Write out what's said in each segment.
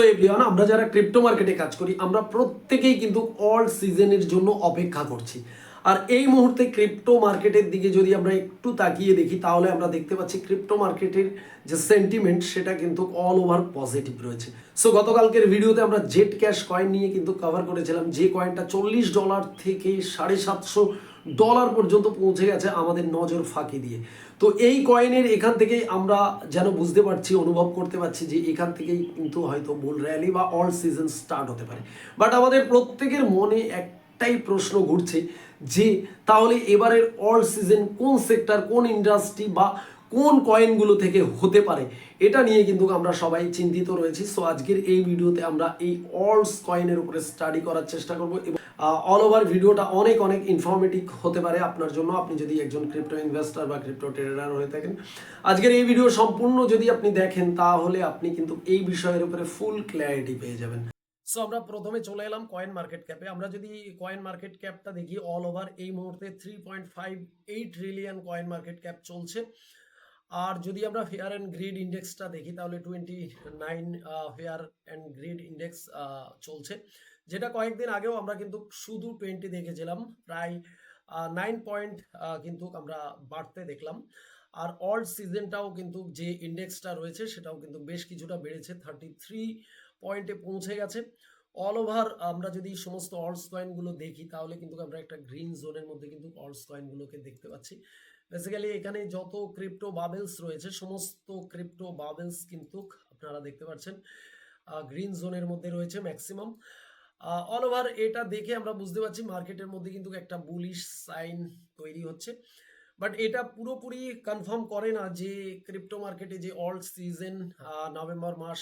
তো এভরিওয়ান আমরা যারা ক্রিপ্টো মার্কেটে কাজ করি, আমরা প্রত্যেকেই কিন্তু অল সিজনের জন্য অপেক্ষা করছি। আর এই মুহূর্তে ক্রিপ্টো মার্কেটের দিকে যদি আমরা একটু তাকিয়ে দেখি, তাহলে আমরা দেখতে পাচ্ছি ক্রিপ্টো মার্কেটের যে সেন্টিমেন্ট সেটা কিন্তু অল ওভার পজিটিভ রয়েছে। সো গতকালকের ভিডিওতে আমরা জেট ক্যাশ কয়েন নিয়ে কিন্তু কভার করেছিলাম, যে কয়েনটা চল্লিশ ডলার থেকে সাড়ে সাতশো ডলার পর্যন্ত পৌঁছে গেছে আমাদের নজর ফাঁকি দিয়ে। তো এই কয়েনের এখান থেকেই আমরা যেন বুঝতে পারছি, অনুভব করতে পারছি যে এখান থেকেই কিন্তু হয়তো বুল র্যালি বা অল সিজন স্টার্ট হতে পারে। বাট আমাদের প্রত্যেকের মনে একটাই প্রশ্ন ঘুরছে যে তাহলে এবারের অল সিজন কোন সেক্টর কোন ইন্ডাস্ট্রি বা কোন কয়েনগুলো থেকে হতে পারে, এটা নিয়ে কিন্তু আমরা সবাই চিন্তিত রয়েছি। সো আজকের এই ভিডিওতে আমরা এই অলস কয়েনের উপরে স্টাডি করার চেষ্টা করব এবং অল ওভার ভিডিওটা অনেক অনেক ইনফরমেটিভ হতে পারে আপনার জন্য। আপনি যদি একজন ক্রিপ্টো ইনভেস্টর বা ক্রিপ্টো ট্রেডার হয়ে থাকেন। আজকের এই ভিডিও সম্পূর্ণ যদি আপনি দেখেন, তাহলে আপনি কিন্তু এই বিষয়ের উপরে ফুল ক্ল্যারিটি পেয়ে যাবেন। সো আমরা প্রথমে চলে এলাম কয়েন মার্কেট ক্যাপে আমরা যদি কয়েন মার্কেট ক্যাপটা দেখি অল ওভার এই মুহূর্তে three point five eight trillion coin market cap চলছে। আর যদি আমরা ফেয়ার অ্যান্ড গ্রিড ইন্ডেক্সটা দেখি, তাহলে twenty nine fear and greed index চলছে। যেটা কয়েকদিন আগেও আমরা কিন্তু শুধু টোয়েন্টি দেখেছিলাম, প্রায় নাইন পয়েন্ট কিন্তু আমরা বাড়তে দেখলাম। আর অল সিজনটাও কিন্তু যে ইন্ডেক্সটা রয়েছে, সেটাও কিন্তু বেশ কিছুটা বেড়েছে থার্টি থ্রি পয়েন্টে পৌঁছে গেছে। অল ওভার আমরা যদি সমস্ত অলস কয়েনগুলো দেখি, তাহলে কিন্তু আমরা একটা গ্রিন জোনের মধ্যে কিন্তু অলস কয়েনগুলোকে দেখতে পাচ্ছি। বেসিক্যালি এখানে যত ক্রিপ্টো বাবেলস রয়েছে, সমস্ত ক্রিপ্টো বাবেলস কিন্তু আপনারা দেখতে পাচ্ছেন গ্রিন জোনের মধ্যে রয়েছে ম্যাক্সিমাম অল ওভার এটা দেখে আমরা বুঝতে পারছি মার্কেটের মধ্যে কিন্তু একটা বুলিশ সাইন তৈরি হচ্ছে। বাট এটা পুরোপুরি কনফার্ম করে না যে ক্রিপ্টো মার্কেটে যে অল সিজন নভেম্বর মাস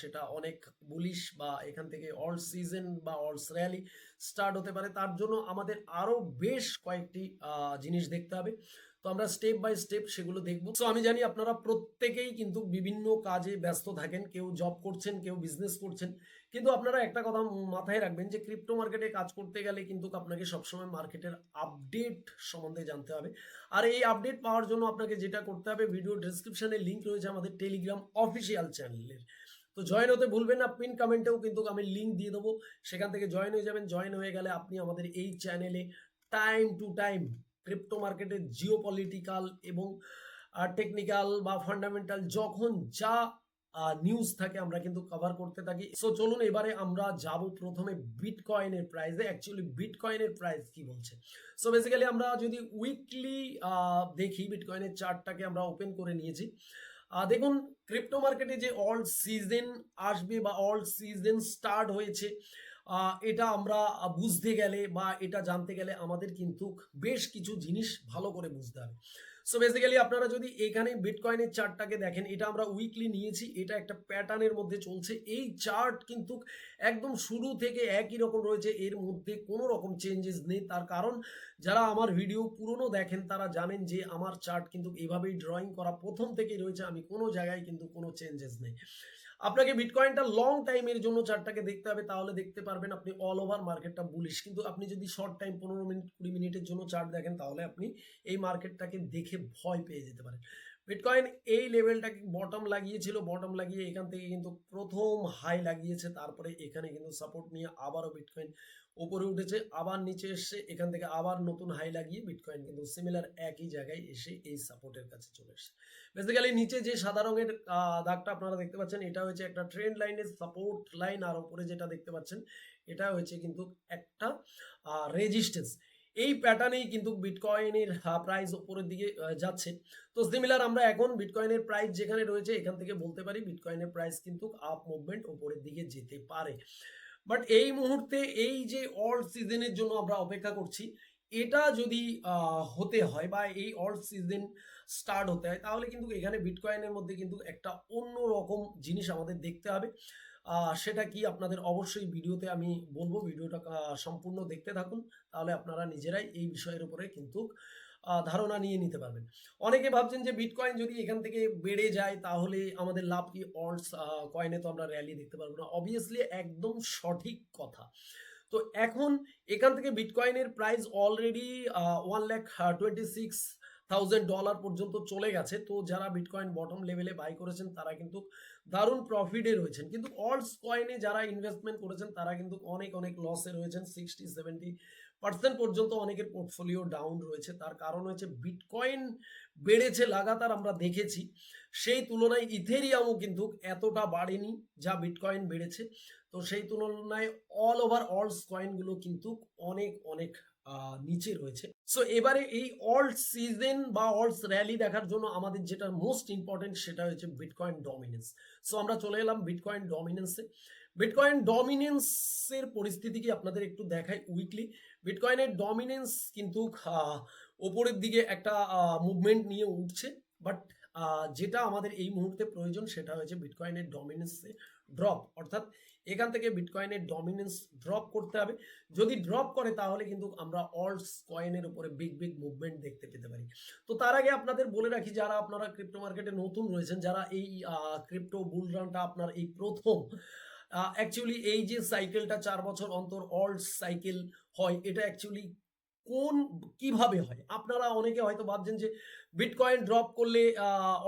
সেটা অনেক বুলিশ বা এখান থেকে অল সিজন বা অলস র্যালি স্টার্ট হতে পারে। তার জন্য আমাদের আরও বেশ কয়েকটি জিনিস দেখতে হবে। তো আমরা স্টেপ বাই স্টেপ সেগুলো দেখব। তো আমি জানি আপনারা প্রত্যেকেই কিন্তু বিভিন্ন কাজে ব্যস্ত থাকেন, কেউ জব করছেন, কেউ বিজনেস করছেন। কিন্তু আপনারা একটা কথা মাথায় রাখবেন যে ক্রিপ্টো মার্কেটে কাজ করতে গেলে কিন্তু আপনাকে সবসময় মার্কেটের আপডেট সম্বন্ধে জানতে হবে। আর এই আপডেট পাওয়ার জন্য আপনাকে যেটা করতে হবে ভিডিও ডিসক্রিপশনে লিঙ্ক রয়েছে আমাদের টেলিগ্রাম অফিসিয়াল চ্যানেলের তো জয়েন হতে ভুলবেন না পিন কমেন্টেও কিন্তু আমি লিঙ্ক দিয়ে দেবো। সেখান থেকে জয়েন হয়ে যাবেন জয়েন হয়ে গেলে আপনি আমাদের এই চ্যানেলে টাইম টু টাইম ক্রিপ্টো মার্কেটের জিও পলিটিক্যাল এবং টেকনিক্যাল বা ফান্ডামেন্টাল যখন যা নিউজ থাকে আমরা কিন্তু কভার করতে থাকি। সো চলুন এবারে আমরা যাব প্রথমে বিটকয়েনের প্রাইসে অ্যাকচুয়ালি বিটকয়েনের প্রাইস কি বলছে? সো বেসিক্যালি আমরা যদি উইকলি দেখি বিটকয়েনের চার্টটাকে আমরা ওপেন করে নিয়েছি। দেখুন ক্রিপ্টো মার্কেটে যে অল সিজন আসবে বা অল সিজন স্টার্ট হয়েছে এটা আমরা বুঝতে গেলে বা এটা জানতে গেলে আমাদের কিন্তু বেশ কিছু জিনিস ভালো করে বুঝতে হবে। সো বেসিক্যালি আপনারা যদি এখানে বিটকয়েনের চার্টটাকে দেখেন, এটা আমরা উইকলি নিয়েছি, এটা একটা প্যাটার্নের মধ্যে চলছে। এই চার্ট কিন্তু একদম শুরু থেকে একই রকম রয়েছে, এর মধ্যে কোনো রকম চেঞ্জেস নেই। তার কারণ, যারা আমার ভিডিও পুরনো দেখেন, তারা জানেন যে আমার চার্ট কিন্তু এইভাবেই ড্রয়িং করা প্রথম থেকেই রয়েছে, আমি কোনো জায়গায় কিন্তু কোনো চেঞ্জেস নেই। আপনাকে বিটকয়েনটা লং টাইমের জন্য চার্টটাকে দেখতে হবে, তাহলে দেখতে পারবেন আপনি অল ওভার মার্কেটটা বুলিশ কিন্তু আপনি যদি শর্ট টাইম পনেরো মিনিট, কুড়ি মিনিটের জন্য চার্ট দেখেন, তাহলে আপনি এই মার্কেটটাকে দেখে ভয় পেয়ে যেতে পারেন। বিটকয়েন এই লেভেলটাকে বটম লাগিয়েছিল? বটম লাগিয়ে এখান থেকে কিন্তু প্রথম হাই লাগিয়েছে। তারপরে এখানে কিন্তু সাপোর্ট নিয়ে আবারও বিটকয়েন উপরে উঠেছে। আবার নিচে এসছে। এখান থেকে আবার নতুন হাই লাগিয়ে বিটকয়েন কিন্তু সিমিলার একই জায়গায় এসে এই সাপোর্টের কাছে চলে এসছে। বেসিক্যালি নিচে যে সাদা রঙের দাগটা আপনারা দেখতে পাচ্ছেন, এটা হচ্ছে একটা ট্রেন্ড লাইনের সাপোর্ট লাইন আর উপরে যেটা দেখতে পাচ্ছেন, এটা হচ্ছে কিন্তু একটা রেজিস্ট্যান্স এই প্যাটার্নেই কিন্তু বিটকয়েনের প্রাইস উপরের দিকে যাচ্ছে। তো সিমিলার আমরা এখন বিটকয়েনের প্রাইস যেখানে রয়েছে, এখান থেকে বলতে পারি বিটকয়েনের প্রাইস কিন্তু আপ মুভমেন্ট উপরের দিকে যেতে পারে। বাট এই মুহূর্তে এই যে অল সিজনের জন্য আমরা অপেক্ষা করছি, এটা যদি হতে হয় বা এই অল সিজন স্টার্ট হতে হয়, তাহলে কিন্তু এখানে বিটকয়েনের মধ্যে কিন্তু একটা অন্য রকম জিনিস আমাদের দেখতে হবে। সেটা কি আপনাদের অবশ্যই ভিডিওতে আমি বলব, ভিডিওটা সম্পূর্ণ দেখতে থাকুন, তাহলে আপনারা নিজেরাই এই বিষয়ের উপরে কিন্তু ধারণা নিয়ে নিতে পারবেন। অনেকে ভাবছেন যে বিটকয়েন যদি এখান থেকে বেড়ে যায়, তাহলে আমাদের লাভ কি অলস কয়েনে তো আমরা র্যালি দেখতে পারব না। অবভিয়াসলি একদম সঠিক কথা। তো এখন এখান থেকে বিটকয়েনের price already one lakh twenty six thousand dollar পর্যন্ত চলে গেছে। তো যারা বিটকয়েন বটম লেভেলে বাই করেছেন, তারা কিন্তু দারুণ প্রফিটে রয়েছেন। কিন্তু অলস কয়েনে যারা ইনভেস্টমেন্ট করেছেন, তারা কিন্তু অনেক অনেক লসে রয়েছেন। সিক্সটি সেভেন্টি পার্সেন্ট পর্যন্ত অনেকের পোর্টফোলিও ডাউন রয়েছে। তার কারণ হয়েছে বিটকয়েন বেড়েছে লাগাতার আমরা দেখেছি। সেই তুলনায় ইথেরিয়ামও কিন্তু এতটা বাড়েনি যা বিটকয়েন বেড়েছে। তো সেই তুলনায় অল ওভার অলস কয়েনগুলো কিন্তু অনেক অনেক নিচে রয়েছে। সো এবারে এই অল্ট সিজন বা অল্টস র্যালি দেখার জন্য আমাদের যেটা মোস্ট ইম্পর্টেন্ট সেটা হচ্ছে বিটকয়েন ডমিনেন্স সো আমরা চলে এলাম বিটকয়েন ডমিনেন্সে বিটকয়েন ডমিনেন্সের পরিস্থিতি কি আপনাদের একটু দেখাই উইকলি বিটকয়েনের ডমিনেন্স কিন্তু ওপরের দিকে একটা মুভমেন্ট নিয়ে উঠছে। বাট যেটা আমাদের এই মুহূর্তে প্রয়োজন সেটা হয়েছে বিটকয়েনের ডমিনেন্সে ড্রপ অর্থাৎ এখান থেকে বিটকয়েনের ডমিনেন্স ড্রপ করতে হবে। যদি ড্রপ করে, তাহলে কিন্তু আমরা অলস কয়েনের উপরে বিগ বিগ মুভমেন্ট দেখতে পেতে পারি। তো তার আগে আপনাদের বলে রাখি, যারা আপনারা ক্রিপ্টো মার্কেটে নতুন রয়েছেন, যারা এই ক্রিপ্টো বুল রানটা আপনার এই প্রথম অ্যাকচুয়ালি এই যে সাইকেলটা চার বছর অন্তর অলস সাইকেল হয়, এটা অ্যাকচুয়ালি কোন, কীভাবে হয়? আপনারা অনেকে হয়তো ভাবছেন যে বিটকয়েন ড্রপ করলে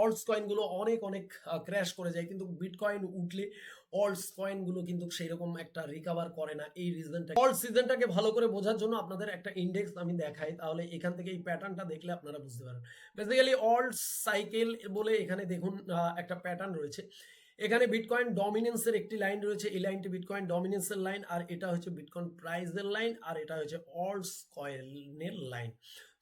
অলস কয়েনগুলো অনেক অনেক ক্র্যাশ করে যায়, কিন্তু বিটকয়েন উঠলে অলস কয়েনগুলো কিন্তু সেইরকম একটা রিকভার করে না। এই রিজনটা অল্ড সিজনটাকে ভালো করে বোঝার জন্য আপনাদের একটা ইন্ডেক্স আমি দেখাই, তাহলে এখান থেকে এই প্যাটার্নটা দেখলে আপনারা বুঝতে পারবেন। বেসিক্যালি অল্ড সাইকেল বলে এখানে দেখুন একটা প্যাটার্ন রয়েছে। এখানে বিটকয়েন ডমিনেন্সের একটি লাইন রয়েছে। এই লাইনটি বিটকয়েন ডমিনেন্সের লাইন আর এটা হচ্ছে বিটকয়েন প্রাইসের লাইন আর এটা হচ্ছে অলস কয়েনের লাইন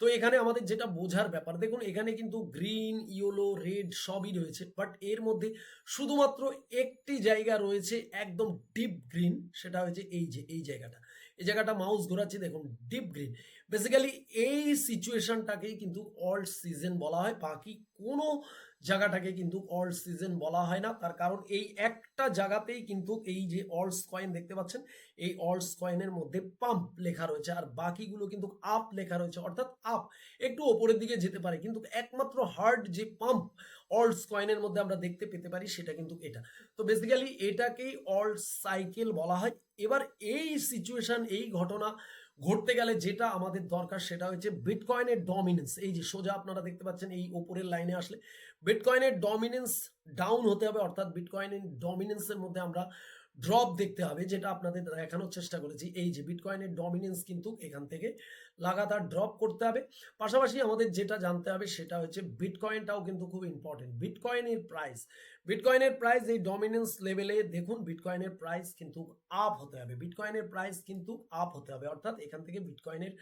তো এখানে আমাদের যেটা বোঝার ব্যাপার, দেখুন এখানে কিন্তু গ্রিন ইয়েলো রেড সবই রয়েছে বাট এর মধ্যে শুধুমাত্র একটি জায়গা রয়েছে একদম ডিপ গ্রিন সেটা হচ্ছে এই যে, এই জায়গাটা। এই জায়গাটা মাউস ঘোরাচ্ছি, দেখুন ডিপ গ্রিন বেসিক্যালি এই সিচুয়েশনটাকেই কিন্তু অল্ড সিজন বলা হয়। বাকি কোনো জায়গাটাকে কিন্তু অল্ড সিজন বলা হয় না। তার কারণ এই একটা জায়গাতেই কিন্তু এই যে অলস কয়েন দেখতে পাচ্ছেন, এই অলস কয়েনের মধ্যে পাম্প লেখা রয়েছে আর বাকিগুলো কিন্তু আপ লেখা রয়েছে, অর্থাৎ আপ একটু ওপরের দিকে যেতে পারে, কিন্তু একমাত্র হার্ড যে পাম্প অলস কয়েনের মধ্যে আমরা দেখতে পেতে পারি সেটা কিন্তু এটা। তো বেসিক্যালি এটাকেই অলস সাইকেল বলা হয়। এবার এই সিচুয়েশন এই ঘটনা ঘটতে গেলে যেটা আমাদের দরকার সেটা হচ্ছে বিটকয়েনের ডমিনেন্স এই যে সোজা আপনারা দেখতে পাচ্ছেন, এই ওপরের লাইনে আসলে বিটকয়েনের ডমিনেন্স ডাউন হতে হবে, অর্থাৎ বিটকয়েনের ডমিনেন্সের মধ্যে আমরা ড্রপ দেখতে হবে, যেটা আপনাদের দেখানোর চেষ্টা করেছি। এই যে বিটকয়েনের ডমিনেন্স কিন্তু এখান থেকে লাগাতার ড্রপ করতে হবে। পাশাপাশি আমাদের যেটা জানতে হবে, সেটা হচ্ছে বিটকয়েনটাও কিন্তু খুব ইম্পর্টেন্ট বিটকয়েনের প্রাইস বিটকয়েনের প্রাইস এই ডমিনেন্স লেভেলে দেখুন বিটকয়েনের প্রাইস কিন্তু আপ হতে হবে। বিটকয়েনের প্রাইস কিন্তু আপ হতে হবে। অর্থাৎ এখান থেকে বিটকয়েনের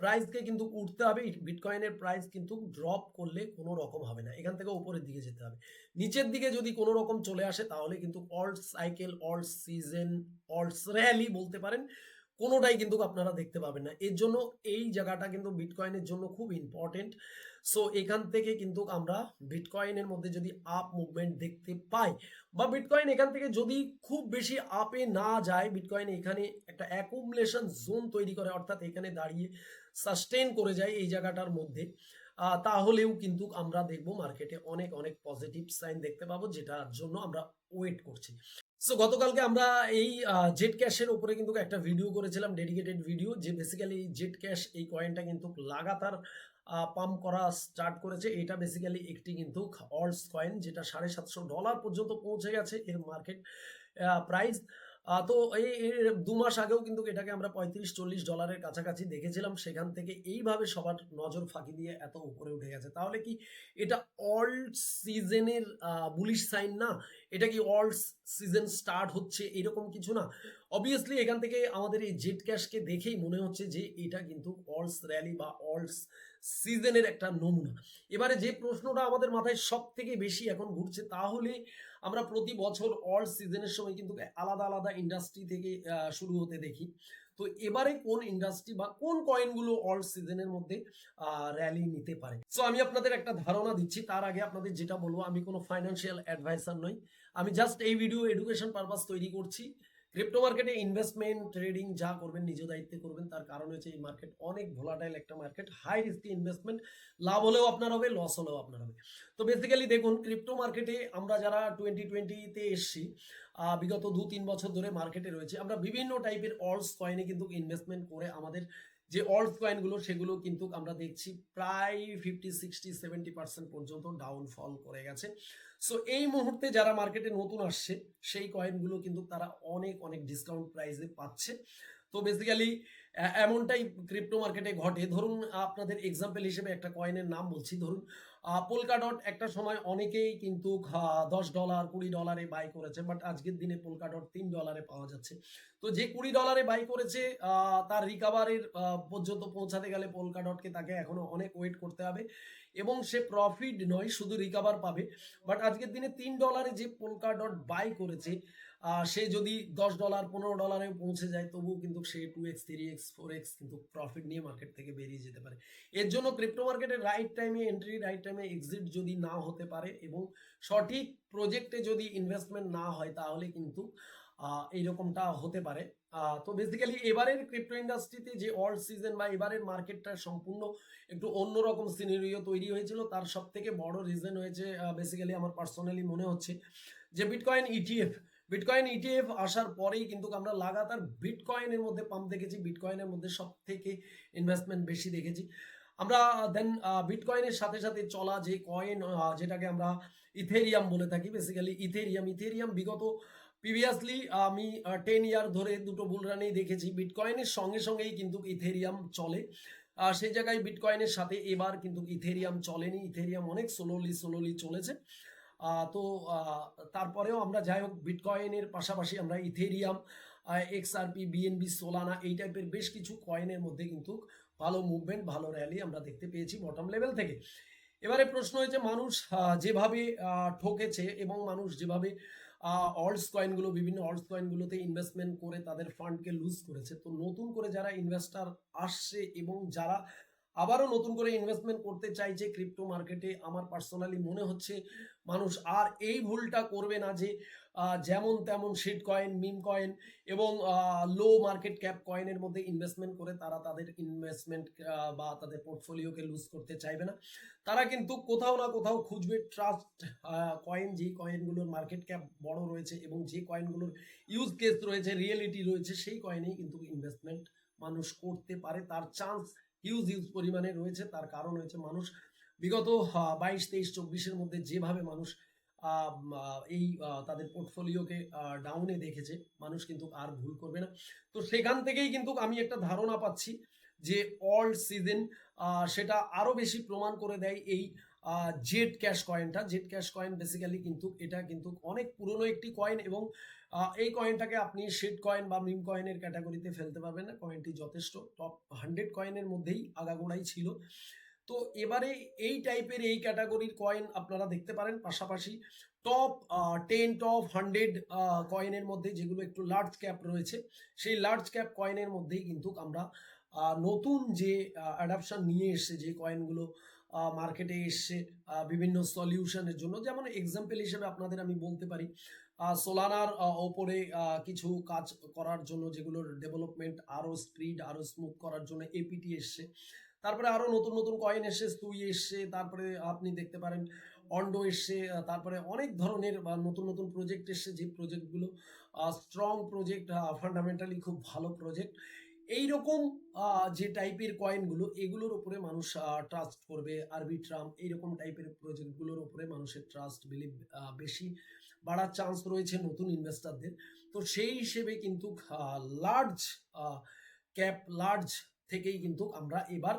প্রাইসকে কিন্তু উঠতে হবে বিটকয়েনের প্রাইস কিন্তু ড্রপ করলে কোনো রকম হবে না। এখান থেকে উপরের দিকে যেতে হবে। নিচের দিকে যদি কোনো রকম চলে আসে, তাহলে কিন্তু alt cycle alt season alts rally বলতে পারেন, কোনোটাই কিন্তু আপনারা দেখতে পাবেন না। এর জন্য এই জায়গাটা কিন্তু বিটকয়েনের জন্য খুব ইম্পর্টেন্ট সো এখান থেকে কিন্তু আমরা বিটকয়েনের মধ্যে যদি আপ মুভমেন্ট দেখতে পাই, বা বিটকয়েন এখান থেকে যদি খুব বেশি আপে না যায় বিটকয়েন এখানে একটা অ্যাকুমুলেশন জোন তৈরি করে, অর্থাৎ এখানে দাঁড়িয়ে সাস্টেন করে যায় এই জায়গাটার মধ্যে তাহলেও কিন্তু আমরা দেখব মার্কেটে অনেক অনেক পজিটিভ সাইন দেখতে পাবো, যেটার জন্য আমরা ওয়েট করছি। সো গতকালকে আমরা এই জেট ক্যাশের উপরে কিন্তু একটা ভিডিও করেছিলাম ডেডিকেটেড ভিডিও যে বেসিক্যালি জেট ক্যাশ এই কয়েনটা কিন্তু লাগাতার পাম্প করা স্টার্ট করেছে। এটা বেসিক্যালি একটি কিন্তু অলস কয়েন যেটা সাড়ে সাতশো ডলার পর্যন্ত পৌঁছে গেছে এর মার্কেট প্রাইস তো এই দু মাস আগেও কিন্তু এটাকে আমরা পঁয়ত্রিশ, চল্লিশ ডলারের কাছাকাছি দেখেছিলাম। সেখান থেকে এইভাবে সবার নজর ফাঁকি দিয়ে এত উপরে উঠে গেছে। তাহলে কি এটা অল্ড সিজনের বুলিশ সাইন না? এটা কি অল্ড সিজন স্টার্ট হচ্ছে? এরকম কিছু না? অবভিয়াসলি এখান থেকে আমাদের এই জেট ক্যাশকে দেখেই মনে হচ্ছে যে এটা কিন্তু অলস র্যালি বা অলস সিজনের একটা নমুনা। এবারে যে প্রশ্নটা আমাদের মাথায় সব থেকে বেশি এখন ঘুরছে, তাহলে আমরা প্রতি বছর অল সিজনের সময় কিন্তু আলাদা আলাদা ইন্ডাস্ট্রি থেকে শুরু হতে দেখি। তো এবারে কোন ইন্ডাস্ট্রি বা কোন কয়েনগুলো অল সিজনের মধ্যে র্যালি নিতে পারে? সো আমি আপনাদের একটা ধারণা দিচ্ছি, তার আগে আপনাদের যেটা বলব, আমি কোনো ফাইন্যান্সিয়াল অ্যাডভাইসার নই। আমি জাস্ট এই ভিডিও এডুকেশন পারপাস তৈরি করছি। ক্রিপ্টো মার্কেটে ইনভেস্টমেন্ট ট্রেডিং যা করবেন নিজ দায়িত্বে করবেন, তার কারণ হচ্ছে এই মার্কেট অনেক ভোলাটাইল একটা মার্কেট হাই রিস্কি ইনভেস্টমেন্ট লাভ হলেও আপনার হবে লস হলেও আপনার হবে। তো বেসিক্যালি দেখুন ক্রিপ্টো মার্কেটে আমরা যারা টোয়েন্টি টোয়েন্টিতে এসছি বিগত দু তিন বছর ধরে মার্কেটে রয়েছে, আমরা বিভিন্ন টাইপের অলস কয়েনে কিন্তু ইনভেস্টমেন্ট করে আমাদের যে অল্ট কয়েনগুলো সেগুলো কিন্তু আমরা দেখছি, প্রায় ফিফটি সিক্সটি সেভেন্টি পার্সেন্ট পর্যন্ত ডাউনফল করে গেছে। সো এই মুহূর্তে যারা মার্কেটে নতুন আসছে, সেই কয়েনগুলো কিন্তু তারা অনেক অনেক ডিসকাউন্ট প্রাইসে পাচ্ছে। তো বেসিক্যালি এমনটাই ক্রিপ্টো মার্কেটে ঘটে। ধরুন, আপনাদের এক্সাম্পল হিসেবে একটা কয়েনের নাম বলছি। ধরুন পোলকা ডট একটা সময় অনেকেই কিন্তু দশ ডলার কুড়ি ডলারে বাই করেছে বাট আজকের দিনে পোলকা ডট তিন ডলারে পাওয়া যাচ্ছে। তো যে কুড়ি ডলারে বাই করেছে তার রিকাভারের পর্যন্ত পৌঁছাতে গেলে পোলকা ডটকে তাকে এখনও অনেক ওয়েট করতে হবে। এবং সে প্রফিট নয়, শুধু রিকাভার পাবে। বাট আজকের দিনে তিন ডলারে যে পোলকা ডট বাই করেছে সে যদি দশ ডলার পনেরো ডলারে পৌঁছে যায়, তবুও কিন্তু সে two X three X four X কিন্তু প্রফিট নিয়ে মার্কেট থেকে বেরিয়ে যেতে পারে। এর জন্য ক্রিপ্টো মার্কেটের রাইট টাইমে এন্ট্রি রাইট টাইমে এক্সিট যদি না হতে পারে এবং সঠিক প্রজেক্টে যদি ইনভেস্টমেন্ট না হয়, তাহলে কিন্তু এইরকমটা হতে পারে। তো বেসিক্যালি এবারের ক্রিপ্টো ইন্ডাস্ট্রিতে যে অল সিজন বা এবারের মার্কেটটা সম্পূর্ণ একটু অন্যরকম সিনারিও তৈরি হয়েছিল, তার সব থেকে বড় রিজন হয়েছে বেসিক্যালি আমার পার্সোনালি মনে হচ্ছে যে বিটকয়েন ইটিএফ বিটকয়েন ইটিএফ আসার পরেই কিন্তু আমরা লাগাতার বিটকয়েনের মধ্যে পাম্প দেখেছি বিটকয়েনের মধ্যে সব থেকে ইনভেস্টমেন্ট বেশি দেখেছি। আমরা দেন বিটকয়েনের সাথে সাথে চলা যে কয়েন যেটাকে আমরা ইথেরিয়াম বলে থাকি বেসিক্যালি ইথেরিয়াম ইথেরিয়াম বিগত প্রিভিয়াসলি আমি টেন ইয়ার ধরে দুটো বুল রানেই দেখেছি। বিটকয়েনের সঙ্গে সঙ্গেই কিন্তু ইথেরিয়াম চলে। আহ, সেই জায়গায় বিটকয়েনের সাথে এবার কিন্তু ইথেরিয়াম চলেনি। ইথেরিয়াম অনেক স্লোলি স্লোলি চলেছে। তো তারপরেও আমরা যাই হোক বিটকয়েনের পাশাপাশি আমরা ইথেরিয়াম এক্সআরপি বিএনবি সোলানা এই টাইপের বেশ কিছু কয়েনের মধ্যে কিন্তু ভালো মুভমেন্ট ভালো র্যালি আমরা দেখতে পেয়েছি বটম লেভেল থেকে। এবারে প্রশ্ন হয়েছে মানুষ যেভাবে ঠকেছে এবং মানুষ যেভাবে অল্টস কয়েনগুলো বিভিন্ন অল্ডস কয়েনগুলোতে ইনভেস্টমেন্ট করে তাদের ফান্ডকে লুজ করেছে। তো নতুন করে যারা ইনভেস্টার আসছে এবং যারা আবারও নতুন করে ইনভেস্টমেন্ট করতে চাইছে ক্রিপ্টো মার্কেটে আমার পার্সোনালি মনে হচ্ছে মানুষ আর এই ভুলটা করবে না যে যেমন তেমন শিট কয়েন মিম কয়েন এবং লো মার্কেট ক্যাপ কয়েনের মধ্যে ইনভেস্টমেন্ট করে তারা তাদের ইনভেস্টমেন্ট বা তাদের পোর্টফোলিওকে লুজ করতে চাইবে না। তারা কিন্তু কোথাও না কোথাও খুঁজবে ট্রাস্ট কয়েন যেই কয়েনগুলোর মার্কেট ক্যাপ বড় রয়েছে এবং যে কয়েনগুলোর ইউজ কেস রয়েছে রিয়েলিটি রয়েছে, সেই কয়েনেই কিন্তু ইনভেস্টমেন্ট মানুষ করতে পারে। তার চান্স হিউজ হিউজ পরিমাণে রয়েছে। তার কারণ হয়েছে মানুষ বিগত বাইশ, তেইশ, চব্বিশের মধ্যে যেভাবে মানুষ এই তাদের পোর্টফোলিওকে ডাউনে দেখেছে, মানুষ কিন্তু আর ভুল করবে না। তো সেখান থেকেই কিন্তু আমি একটা ধারণা পাচ্ছি যে অল সিজন সেটা আরও বেশি প্রমাণ করে দেয় এই জেড ক্যাশ কয়েনটা জেড ক্যাশ কয়েন বেসিক্যালি কিন্তু এটা কিন্তু অনেক পুরনো একটি কয়েন এবং এই কয়েনটাকে আপনি শেড কয়েন বা মিম কয়েনের ক্যাটাগরিতে ফেলতে পারবেন না। কয়েনটি যথেষ্ট। টপ হান্ড্রেড কয়েনের মধ্যেই আগাগোড়াই ছিল। তো এবারে এই টাইপের এই ক্যাটাগরির কয়েন আপনারা দেখতে পারেন। পাশাপাশি টপ টেন টপ হান্ড্রেড কয়েনের মধ্যে যেগুলো একটু লার্জ ক্যাপ রয়েছে, সেই লার্জ ক্যাপ কয়েনের মধ্যেই কিন্তু আমরা নতুন যে অ্যাডাপশন নিয়ে এসছে যে কয়েনগুলো মার্কেটে এসছে বিভিন্ন সলিউশনের জন্য। যেমন এক্সাম্পল হিসেবে আপনাদের আমি বলতে পারি সোলানার ওপরে কিছু কাজ করার জন্য যেগুলোর ডেভেলপমেন্ট আরও স্পিড আরও স্মুথ করার জন্য এপিটি এসছে। তারপরে আরও নতুন নতুন কয়েন এসছে সুই এসছে, তারপরে আপনি দেখতে পারেন অন্ডো এসছে তারপরে অনেক ধরনের নতুন নতুন প্রজেক্ট এসছে। যে প্রজেক্টগুলো স্ট্রং প্রজেক্ট ফান্ডামেন্টালি খুব ভালো প্রজেক্ট এইরকম রকম যে টাইপের কয়েনগুলো এগুলোর উপরে মানুষ ট্রাস্ট করবে। আরবিট্রাম এইরকম টাইপের প্রজেক্টগুলোর উপরে মানুষের ট্রাস্ট বিলিভ বেশি বাড়ার চান্স রয়েছে নতুন ইনভেস্টারদের তো সেই হিসেবে কিন্তু লার্জ ক্যাপ লার্জ থেকেই কিন্তু আমরা এবার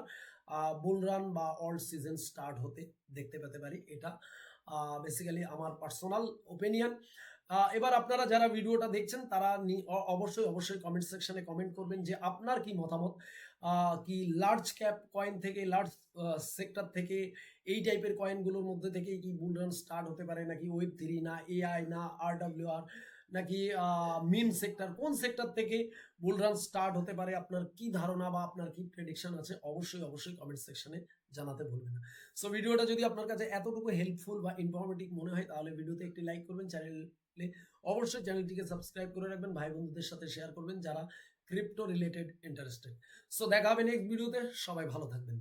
বুল রান বা অল সিজন স্টার্ট হতে দেখতে পেতে পারি। এটা বেসিক্যালি আমার পার্সোনাল ওপিনিয়ন এবার আপনারা যারা ভিডিওটা দেখছেন, তারা অবশ্যই অবশ্যই কমেন্ট সেকশনে কমেন্ট করবেন যে আপনার কি মতামত। কি লার্জ ক্যাপ কয়েন থেকে লার্জ সেক্টর থেকে, এই টাইপের কয়েনগুলোর মধ্যে থেকে কি বুল রান স্টার্ট হতে পারে? নাকি ওয়েব থ্রি না এআই না আর ডাব্লিউ আর নাকি মিম সেক্টর কোন সেক্টর থেকে বুল রান স্টার্ট হতে পারে? আপনার কি ধারণা বা আপনার কি প্রেডিকশন আছে? অবশ্যই অবশ্যই কমেন্ট সেকশনে জানাতে ভুলবেন না। সো ভিডিওটা যদি আপনার কাছে এতটুকু হেল্পফুল বা ইনফরমেটিভ মনে হয়, তাহলে ভিডিওতে একটি লাইক করবেন চ্যানেলে অবশ্যই চ্যানেলটিকে সাবস্ক্রাইব করে রাখবেন, ভাই বন্ধুদের সাথে শেয়ার করবেন যারা ক্রিপ্টো রিলেটেড ইন্টারেস্টেড সো দেখা হবে নেক্সট ভিডিওতে সবাই ভালো থাকবেন।